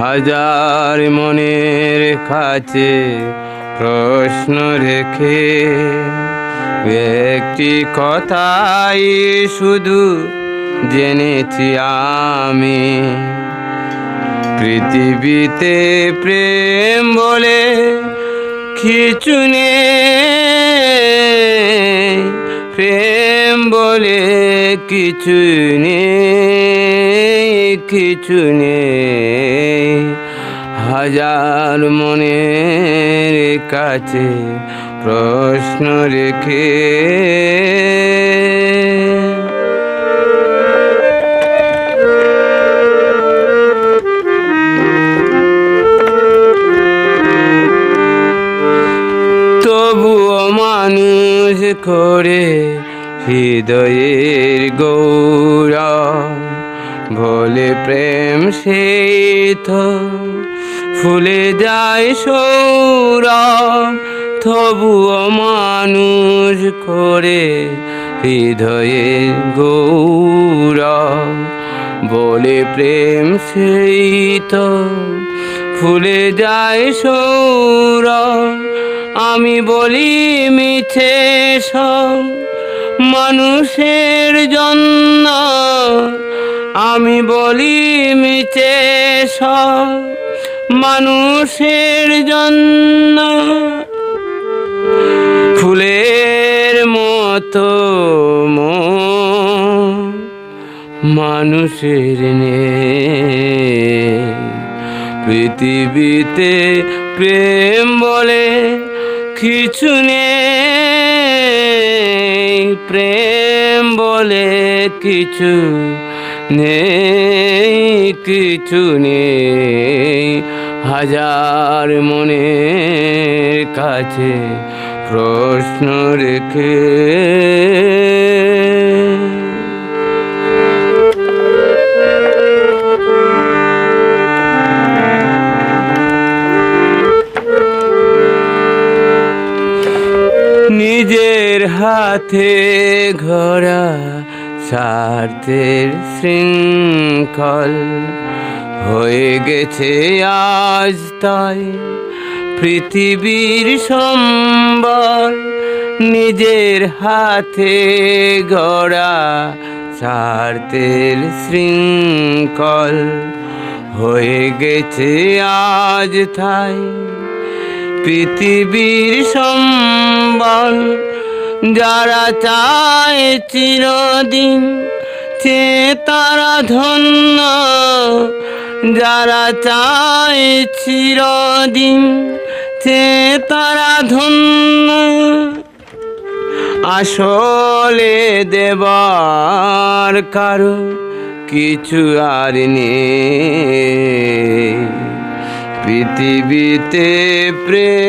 হাজার মনের কাছে প্রশ্ন রেখে একটি কথাই শুধু জেনেছি আমি। পৃথিবীতে প্রেম বলে কিছু প্রেম বলে কিছু নেই। কিছু নেই। হাজার মনের কাছে প্রশ্ন রেখে। তবুও মানুষ করে হৃদয়ের গৌরব। বলে প্রেম সেই তো ফুলে যায় সৌরভ, তবুও মানুষ করে হৃদয়ে গৌরব। বলে প্রেম সেই তো ফুলে যায় সৌরভ, আমি বলি মিছে সব মানুষের জন্য। আমি বলি, মিছে সব মানুষের জন্য। ফুলের মতো মন মানুষের নেই। পৃথিবীতে প্রেম বলে কিছু নেই। প্রেম বলে কিছু নেই নেই। হাজার মনের কাছে প্রশ্ন রেখে। নিজের হাতে ঘোরা স্বার্থের শৃঙ্খল হয়ে গেছে আজ তাই। পৃথিবীর সম্বল নিজের হাতে গড়া স্বার্থের শৃঙ্খল হয়ে গেছে আজ তাই। পৃথিবীর সম্বল যারা চায় চিরদিন সে তারা ধন্য। যারা চায় চিরদিন সে তারা ধন্য। আসলে দেবার কারও কিছু আর নেই। পৃথিবীতে প্রেম